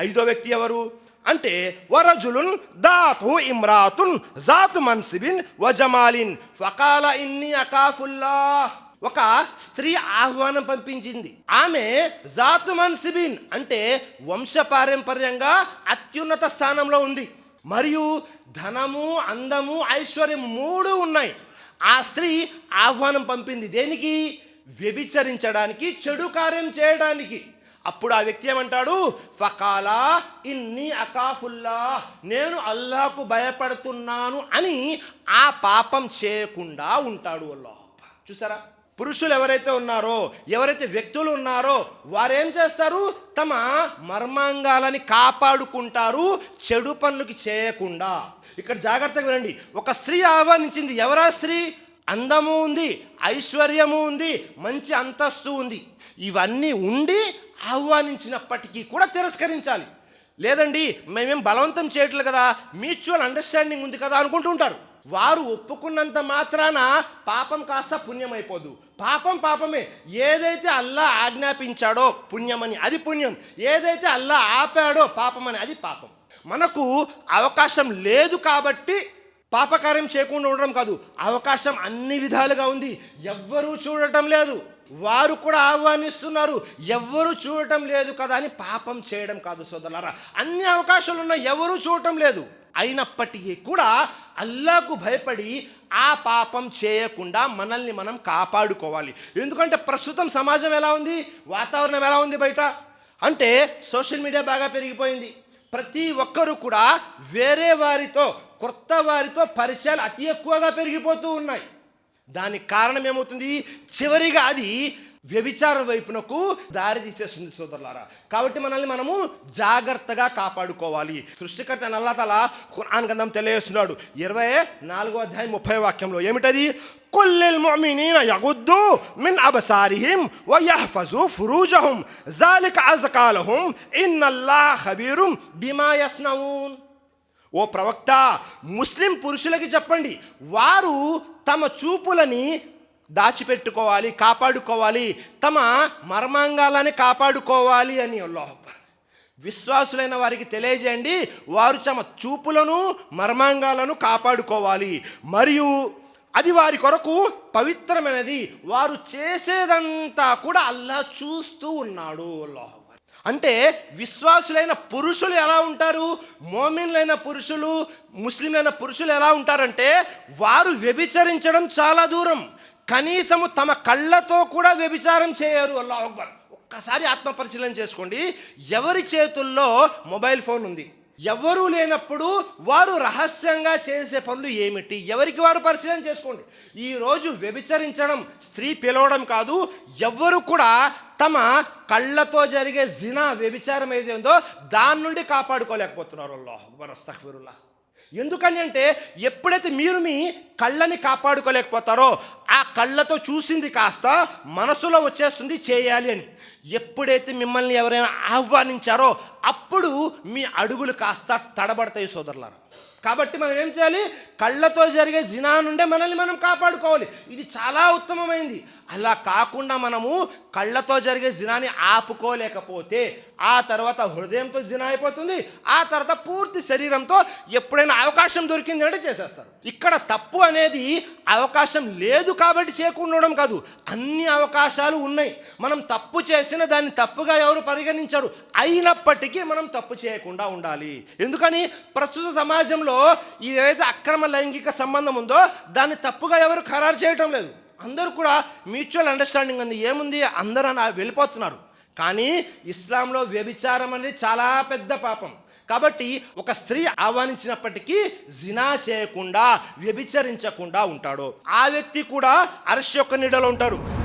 ఐదో వ్యక్తి ఎవరు? అంటే వరజులున్ దాతు ఇమ్రాతున్ జాతు మన్సిబిన్ వజమాలిన్. ఫకాల ఇన్ని అకాఫుల్లా ఒక స్త్రీ ఆహ్వానం పంపించింది. ఆమె జాతు మన్సిబిన్ అంటే వంశపారంపర్యంగా అత్యున్నత స్థానంలో ఉంది. మరియు ధనము అందము ఐశ్వర్యం మూడు ఉన్నాయి. ఆ స్త్రీ ఆహ్వానం పంపింది దేనికి? వ్యభిచరించడానికి చెడు కార్యం చేయడానికి. అప్పుడు ఆ వ్యక్తి ఏమంటాడు? ఫకాలా ఇన్ని అకాఫుల్లా నేను అల్లాకు భయపడుతున్నాను అని ఆ పాపం చేయకుండా ఉంటాడు లోప చూసారా? పురుషులు ఎవరైతే ఉన్నారో ఎవరైతే వ్యక్తులు ఉన్నారో వారేం చేస్తారు? తమ మర్మాంగాలని కాపాడుకుంటారు చెడు పనులకి చేయకుండా. ఇక్కడ జాగ్రత్తగా వినండి. ఒక స్త్రీ ఆహ్వానించింది. ఎవరా స్త్రీ? అందము ఉంది ఐశ్వర్యము ఉంది మంచి అంతస్తు ఉంది. ఇవన్నీ ఉండి ఆహ్వానించినప్పటికీ కూడా తిరస్కరించాలి. లేదండి మేమేం బలవంతం చేయట్లేదు కదా మ్యూచువల్ అండర్స్టాండింగ్ ఉంది కదా అనుకుంటూ ఉంటారు. వారు ఒప్పుకున్నంత మాత్రాన పాపం కాస్త పుణ్యం అయిపోదు పాపం పాపమే. ఏదైతే అల్లా ఆజ్ఞాపించాడో పుణ్యమని అది పుణ్యం. ఏదైతే అల్లా ఆపాడో పాపమని అది పాపం. మనకు అవకాశం లేదు కాబట్టి పాపకార్యం చేయకుండా ఉండడం కాదు. అవకాశం అన్ని విధాలుగా ఉంది. ఎవ్వరూ చూడటం లేదు. వారు కూడా ఆహ్వానిస్తున్నారు. ఎవరు చూడటం లేదు కదా అని పాపం చేయడం కాదు సోదరులారా. అన్ని అవకాశాలు ఉన్నాయి ఎవరు చూడటం లేదు. అయినప్పటికీ కూడా అల్లాకు భయపడి ఆ పాపం చేయకుండా మనల్ని మనం కాపాడుకోవాలి. ఎందుకంటే ప్రస్తుతం సమాజం ఎలా ఉంది? వాతావరణం ఎలా ఉంది బయట? అంటే సోషల్ మీడియా బాగా పెరిగిపోయింది. ప్రతి ఒక్కరూ కూడా వేరే వారితో కొత్త వారితో పరిచయాలు అతి ఎక్కువగా పెరిగిపోతూ ఉన్నాయి. దానికి కారణం ఏమవుతుంది? చివరిగా అది వ్యభిచార వైపునకు దారి తీసేస్తుంది సోదరులారా. కాబట్టి మనల్ని మనము జాగ్రత్తగా కాపాడుకోవాలి. సృష్టికర్త అయిన తల ఖురాన్ గంధం తెలియజేస్తున్నాడు. ఇరవై నాలుగో అధ్యాయం ముప్పై వాక్యంలో ఏమిటది? కుల్లిల్ ముഅమినీన యగుద్దు మిన్ అబసారిహిం వయహ్ఫజు ఫురూజహుం. జాలిక అజకాలహుం ఇన్నల్లాహ ఖబీరుం బిమా యస్నఊన్ ఓ ప్రవక్త ముస్లిం పురుషులకి చెప్పండి. వారు తమ చూపులని దాచిపెట్టుకోవాలి కాపాడుకోవాలి తమ మర్మాంగాలని కాపాడుకోవాలి అని అల్లాహ్ విశ్వాసులైన వారికి తెలియజేయండి వారు తమ చూపులను మర్మాంగాలను కాపాడుకోవాలి. మరియు అది వారి కొరకు పవిత్రమైనది. వారు చేసేదంతా కూడా అల్లా చూస్తూ ఉన్నాడు అల్లాహ్ అంటే విశ్వాసులైన పురుషులు ఎలా ఉంటారు? మోమిన్లైన పురుషులు ముస్లింలైన పురుషులు ఎలా ఉంటారంటే వారు వ్యభిచరించడం చాలా దూరం. కనీసము తమ కళ్ళతో కూడా వ్యభిచారం చేయరు. అల్లా అక్బర్. ఒక్కసారి ఆత్మ పరిశీలన చేసుకోండి. ఎవరి చేతుల్లో మొబైల్ ఫోన్ ఉంది? ఎవరూ లేనప్పుడు వారు రహస్యంగా చేసే పనులు ఏమిటి? ఎవరికి వారు పరిశీలన చేసుకోండి. ఈరోజు వ్యభిచరించడం స్త్రీ పిలవడం కాదు ఎవ్వరు కూడా తమ కళ్ళతో జరిగే జినా వ్యభిచారం ఏది ఉందో దాని నుండి కాపాడుకోలేకపోతున్నారు. అల్లాహ్ అక్బర్ ఎందుకని అంటే ఎప్పుడైతే మీరు మీ కళ్ళని కాపాడుకోలేకపోతారో ఆ కళ్ళతో చూసింది కాస్త మనసులో వచ్చేస్తుంది చేయాలి అని. ఎప్పుడైతే మిమ్మల్ని ఎవరైనా ఆహ్వానించారో అప్పుడు మీ అడుగులు కాస్త తడబడతాయి సోదరులారా. కాబట్టి మనం ఏం చేయాలి? కళ్ళతో జరిగే జినా నుండే మనల్ని మనం కాపాడుకోవాలి. ఇది చాలా ఉత్తమమైంది. అలా కాకుండా మనము కళ్ళతో జరిగే జినాని ఆపుకోలేకపోతే ఆ తర్వాత హృదయంతో జినా అయిపోతుంది. ఆ తర్వాత పూర్తి శరీరంతో ఎప్పుడైనా అవకాశం దొరికింది అంటే చేసేస్తారు. ఇక్కడ తప్పు అనేది అవకాశం లేదు కాబట్టి చేయకుండా ఉండడం కాదు. అన్ని అవకాశాలు ఉన్నాయి. మనం తప్పు చేసిన దాన్ని తప్పుగా ఎవరు పరిగణించరు. అయినప్పటికీ మనం తప్పు చేయకుండా ఉండాలి. ఎందుకని? ప్రస్తుత సమాజంలో ఈ ఏదైతే అక్రమ లైంగిక సంబంధం ఉందో దాన్ని తప్పుగా ఎవరు ఖరారు చేయటం లేదు. అందరూ కూడా మ్యూచువల్ అండర్స్టాండింగ్ అంది. ఏముంది? అందరూ అని వెళ్ళిపోతున్నారు. కానీ ఇస్లాంలో వ్యభిచారం అనేది చాలా పెద్ద పాపం. కాబట్టి ఒక స్త్రీ ఆహ్వానించినప్పటికీ జినా చేయకుండా వ్యభిచరించకుండా ఉంటాడు. ఆ వ్యక్తి కూడా అరశ యొక్క నీడలో ఉంటారు.